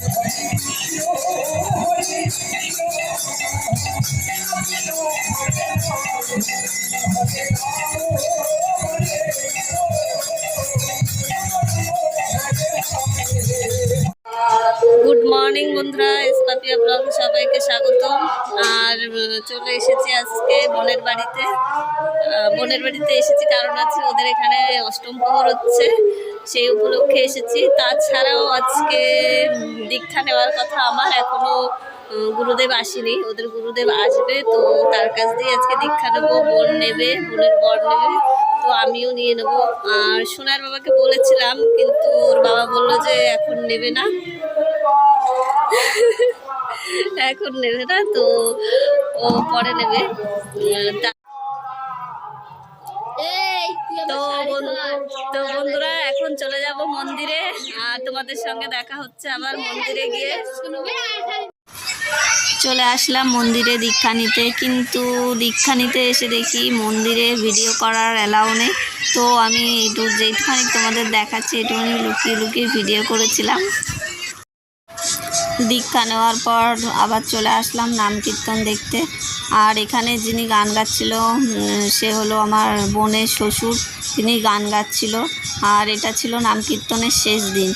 Thank you. Morning বন্ধুরা। স্কপিয়া blog সবাইকে স্বাগত আর চলে এসেছি আজকে বোনের বাড়িতে। বোনের বাড়িতে এসেছি কারণ আছে ওদের এখানে অষ্টম প্রহর হচ্ছে। সেই উপলক্ষে এসেছি। তাছাড়াও আজকে দীক্ষা নেওয়ার কথা আমার এখনও গুরুদেব আসেনি। ওদের গুরুদেব আসবে, তো তার কাছ দিয়ে আজকে দীক্ষা নেব। বোন নেবে, বোনের বর নেবে, তো আমিও নিয়ে নেব। আর সোনার বাবাকে বলেছিলাম, কিন্তু ওর বাবা বলল যে এখন নেবে না। এখন নেবে না তো ও পরে নেবে। তো তো বন্ধুরা এখন চলে যাব মন্দিরে। আর তোমাদের সঙ্গে দেখা হচ্ছে আবার মন্দিরে গিয়ে। চলে আসলাম মন্দিরে দীক্ষা নিতে। কিন্তু দীক্ষা নিতে এসে দেখি মন্দিরে ভিডিও করার অ্যালাউ নেই। তো আমি একটু যেটুখানি তোমাদের দেখাচ্ছি একটুখানি লুকিয়ে লুকিয়ে ভিডিও করেছিলাম। দীক্ষা নেওয়ার পর আবার চলে আসলাম নাম কীর্তন দেখতে। আর এখানে যিনি গান গাচ্ছিল সে হলো আমার বোনের শ্বশুর। তিনি গান গাচ্ছিল। আর এটা ছিল নাম কীর্তনের শেষ দিন।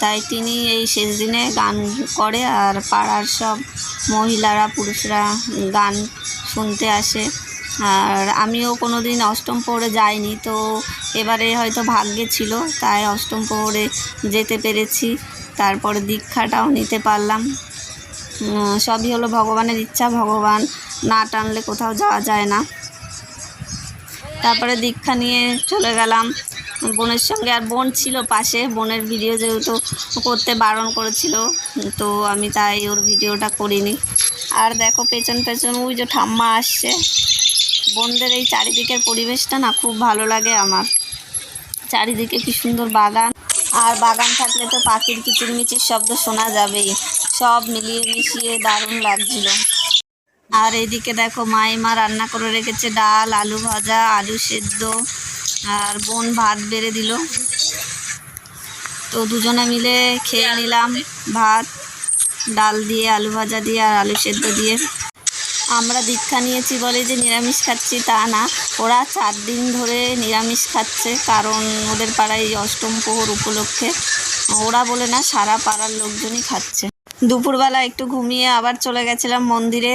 তাই তিনি এই শেষ দিনে গান করে আর পাড়ার সব মহিলারা, পুরুষরা গান শুনতে আসে। আর আমিও কোনো দিন অষ্টম প্রহরে যাইনি, তো এবারে হয়তো ভাগ্যে ছিল, তাই অষ্টম প্রহরে যেতে পেরেছি। তারপরে দীক্ষাটাও নিতে পারলাম। সবই হলো ভগবানের ইচ্ছা, ভগবান না টানলে কোথাও যাওয়া যায় না। তারপরে দীক্ষা নিয়ে চলে গেলাম। বোনের সঙ্গে আর বোন ছিল পাশে, বোনের ভিডিও যেহেতু করতে বারণ করেছিল, তো আমি তাই ওর ভিডিওটা করিনি। আর দেখো পেছন পেছন ওই যে ঠাম্মা আসছে। বোনদের এই চারিদিকের পরিবেশটা না খুব ভালো লাগে আমার। চারিদিকে কি সুন্দর বাগান। আর বাগান থাকলে তো পাখির কিচিরমিচির শব্দ শোনা যাবেই। সব মিলিয়ে মিশিয়ে দারুণ লাগছিল। আর এদিকে দেখো, মাইমা রান্না করে রেখেছে ডাল, আলু ভাজা, আলু সেদ্ধ আর বোন ভাত বেড়ে দিল। তো দুজনে মিলে খেয়ে নিলাম ভাত, ডাল দিয়ে, আলু ভাজা দিয়ে আর আলু সেদ্ধ দিয়ে। আমরা দীক্ষা নিয়েছি বলে যে নিরামিষ খাচ্ছি তা না। ওরা চার দিন ধরে নিরামিষ খাচ্ছে, কারণ ওদের পাড়ায় অষ্টম প্রহর উপলক্ষে। ওরা বলে, না, সারা পাড়ার লোকজনই খাচ্ছে। দুপুরবেলা একটু ঘুমিয়ে আবার চলে গেছিলাম মন্দিরে।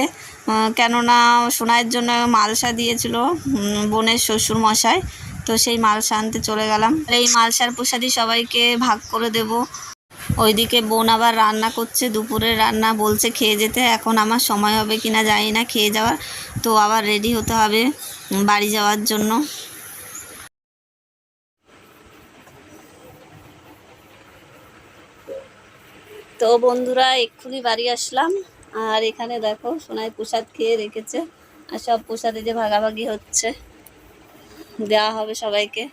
কেননা সোনাইয়ের জন্য মালসা দিয়েছিল বোনের শ্বশুর মশাই তো সেই মালসা আনতে চলে গেলাম। এই মালসার প্রসাদই সবাইকে ভাগ করে দেব। ওইদিকে বোন আবার রান্না করছে, দুপুরের রান্না বলছে খেয়ে যেতে, এখন আমার সময় হবে কিনা জানি না, খেয়ে যাওয়ার। তো আবার রেডি হতে হবে বাড়ি যাওয়ার জন্য। তো বন্ধুরা, এক্ষুনি বাড়ি আসলাম। আর এখানে দেখো, সোনাই প্রসাদ খেয়ে রেখেছে। আর সব প্রসাদে যে ভাগাভাগি হচ্ছে, দেওয়া হবে সবাইকে।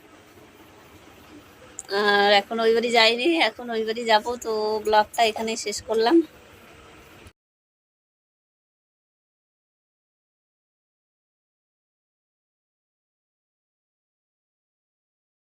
আর এখন ওই বাড়ি যাইনি এখন ওই বাড়ি যাব তো ব্লগটা এখানেই শেষ করলাম।